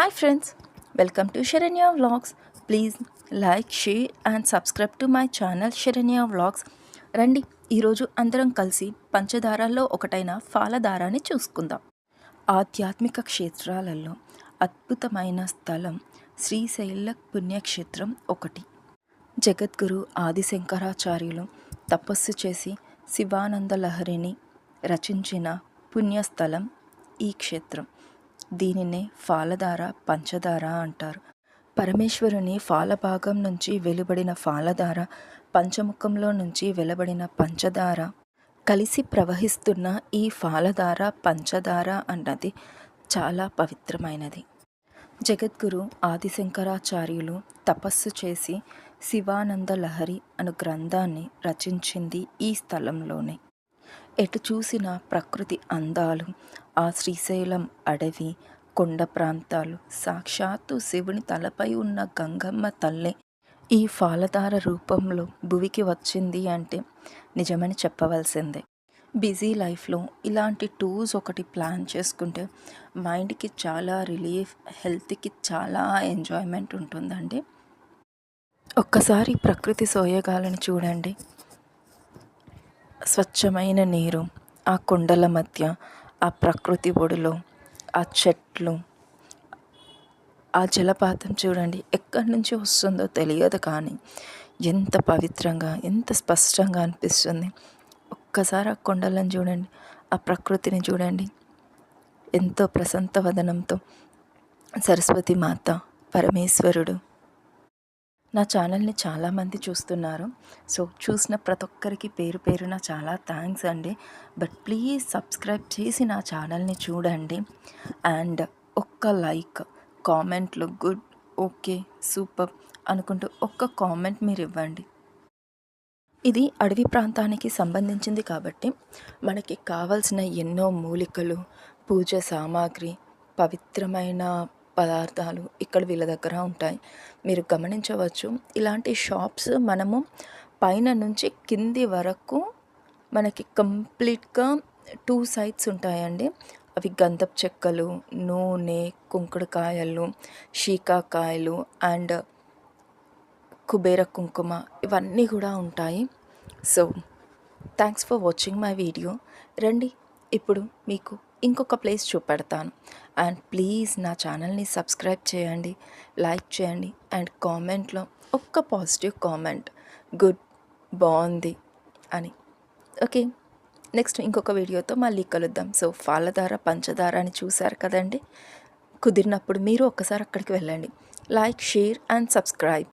Hi friends welcome to Saranya vlogs please like share and subscribe to my channel Saranya vlogs రండి ఈరోజు అందరం కలిసి పంచదారాల్లో ఒకటైన ఫాలదారాన్ని చూసుకుందాం. ఆధ్యాత్మిక క్షేత్రాలలో అద్భుతమైన స్థలం శ్రీశైల పుణ్యక్షేత్రం ఒకటి. జగద్గురు ఆదిశంకరాచార్యులు తపస్సు చేసి శివానంద లహరిని రచించిన పుణ్యస్థలం ఈ క్షేత్రం. దీనినే ఫాలధార పంచదార అంటారు. పరమేశ్వరుని ఫాలభాగం నుంచి వెలువడిన ఫాలధార పంచముఖంలో నుంచి వెలువడిన పంచదార కలిసి ప్రవహిస్తున్న ఈ ఫాలధార పంచదార అన్నది చాలా పవిత్రమైనది. జగద్గురు ఆదిశంకరాచార్యులు తపస్సు చేసి శివానంద లహరి అను గ్రంథాన్ని రచించింది ఈ స్థలంలోనే. ఎటు చూసిన ప్రకృతి అందాలు ఆ శ్రీశైలం అడవి కొండ ప్రాంతాలు. సాక్షాత్తు శివుని తలపై ఉన్న గంగమ్మ తల్లే ఈ ఫాలధార రూపంలో భువికి వచ్చింది అంటే నిజమని చెప్పవలసిందే. బిజీ లైఫ్లో ఇలాంటి టూర్స్ ఒకటి ప్లాన్ చేసుకుంటే మైండ్కి చాలా రిలీఫ్ హెల్త్కి చాలా ఎంజాయ్మెంట్ ఉంటుందండి. ఒక్కసారి ప్రకృతి సోయగాలను చూడండి. స్వచ్ఛమైన నీరు ఆ కొండల మధ్య ఆ ప్రకృతి ఒడిలో ఆ చెట్లు ఆ జలపాతం చూడండి ఎక్కడి నుంచి వస్తుందో తెలియదు కానీ ఎంత పవిత్రంగా ఎంత స్పష్టంగా అనిపిస్తుంది. ఒక్కసారి ఆ కొండలను చూడండి ఆ ప్రకృతిని చూడండి. ఎంతో ప్రశాంత వదనంతో సరస్వతి మాత పరమేశ్వరుడు నా ఛానల్ని చాలామంది చూస్తున్నారు. సో చూసిన ప్రతి ఒక్కరికి పేరు పేరున చాలా థ్యాంక్స్ అండి. బట్ ప్లీజ్ సబ్స్క్రైబ్ చేసి నా ఛానల్ని చూడండి. అండ్ ఒక్క లైక్ కామెంట్లు గుడ్ ఓకే సూపర్ అనుకుంటూ ఒక్క కామెంట్ మీరు ఇవ్వండి. ఇది అడవి ప్రాంతానికి సంబంధించింది కాబట్టి మనకి కావలసిన ఎన్నో మూలికలు పూజ సామాగ్రి పవిత్రమైన పదార్థాలు ఇక్కడ వీళ్ళ దగ్గర ఉంటాయి. మీరు గమనించవచ్చు ఇలాంటి షాప్స్ మనము పైన నుంచి కింది వరకు మనకి కంప్లీట్గా టూ సైడ్స్ ఉంటాయండి. అవి గంధపు చెక్కలు నూనె కుంకుడుకాయలు షీకాకాయలు అండ్ కుబేర కుంకుమ ఇవన్నీ కూడా ఉంటాయి. So thanks for watching my video. రండి ఇప్పుడు మీకు ఇంకొక ప్లేస్ చూపెడతాను. అండ్ ప్లీజ్ నా ఛానల్ని సబ్స్క్రైబ్ చేయండి లైక్ చేయండి అండ్ కామెంట్లో ఒక్క పాజిటివ్ కామెంట్ గుడ్ బాగుంది అని. ఓకే నెక్స్ట్ ఇంకొక వీడియోతో మళ్ళీ కలుద్దాం. సో పాలధార పంచదార అని చూశారు కదండి? కుదిరినప్పుడు మీరు ఒక్కసారి అక్కడికి వెళ్ళండి. Like share and subscribe.